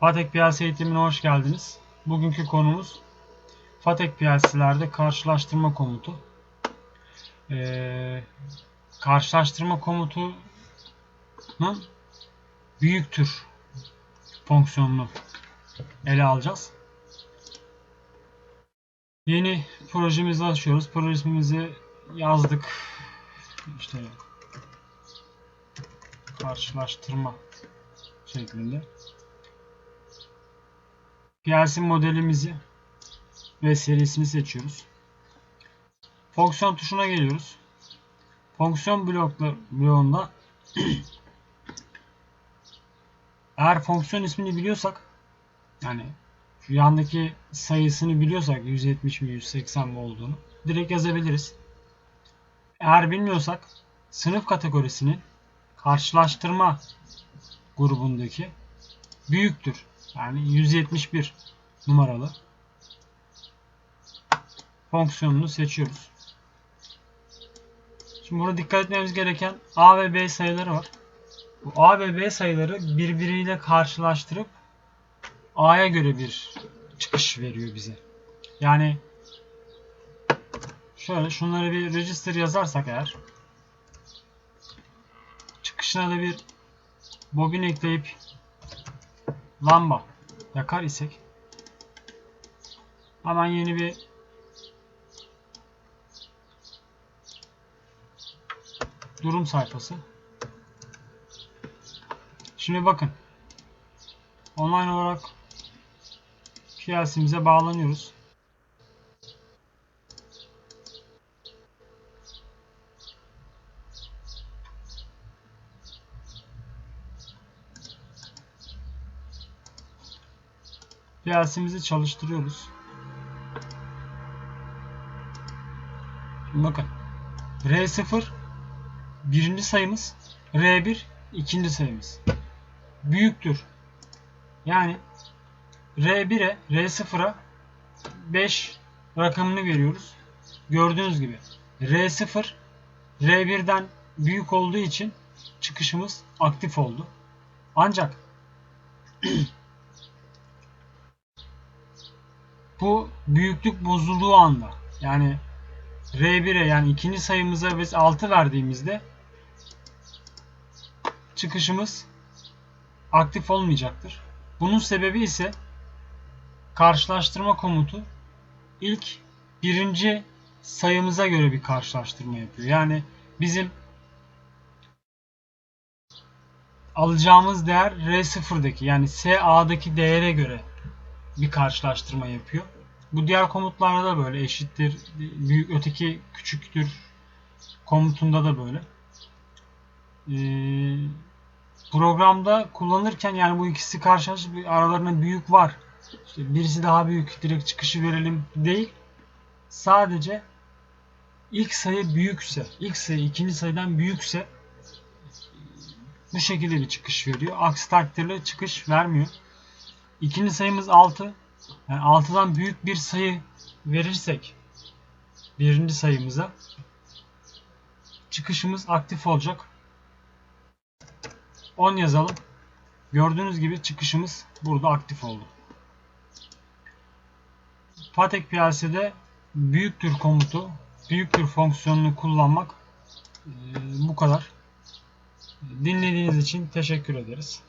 Fatek PLC eğitimine hoş geldiniz. Bugünkü konumuz Fatek PLC'lerde karşılaştırma komutu. Ee, karşılaştırma komutunun büyüktür fonksiyonunu ele alacağız. Yeni projemizi açıyoruz. Projemizi yazdık. İşte karşılaştırma şeklinde. PLC modelimizi ve serisini seçiyoruz. Fonksiyon tuşuna geliyoruz. Fonksiyon blokla, bloğunda eğer fonksiyon ismini biliyorsak yani şu yandaki sayısını biliyorsak 170 mi 180 mi olduğunu direkt yazabiliriz. Eğer bilmiyorsak sınıf kategorisini karşılaştırma grubundaki büyüktür. Yani 171 numaralı fonksiyonunu seçiyoruz. Şimdi burada dikkat etmemiz gereken A ve B sayıları var. Bu A ve B sayıları birbiriyle karşılaştırıp A'ya göre bir çıkış veriyor bize. Yani şöyle şunları bir register yazarsak eğer çıkışına da bir bobin ekleyip lamba yakar isek hemen yeni bir durum sayfası. Şimdi bakın. Online olarak PLC'mize bağlanıyoruz. PLC'mizi çalıştırıyoruz. Bakın. R0 birinci sayımız. R1 ikinci sayımız. Büyüktür. Yani R1'e R0'a 5 rakamını veriyoruz. Gördüğünüz gibi R0 R1'den büyük olduğu için çıkışımız aktif oldu. Ancak bu büyüklük bozulduğu anda yani R1'e yani ikinci sayımıza biz 6 verdiğimizde çıkışımız aktif olmayacaktır. Bunun sebebi ise karşılaştırma komutu ilk birinci sayımıza göre bir karşılaştırma yapıyor. Yani bizim alacağımız değer R0'daki yani SA'daki değere göre bir karşılaştırma yapıyor. Bu diğer komutlarda da böyle eşittir, büyük öteki küçüktür komutunda da böyle. Ee, programda kullanırken yani bu ikisi karşılaşıp aralarında büyük var. İşte birisi daha büyük direkt çıkışı verelim değil. Sadece ilk sayı büyükse, ilk sayı ikinci sayıdan büyükse bu şekilde bir çıkış veriyor. Aksi takdirde çıkış vermiyor. İkinci sayımız 6. Yani 6'dan büyük bir sayı verirsek birinci sayımıza çıkışımız aktif olacak. 10 yazalım. Gördüğünüz gibi çıkışımız burada aktif oldu. Patek PLC'de büyüktür komutu, büyüktür fonksiyonunu kullanmak bu kadar. Dinlediğiniz için teşekkür ederiz.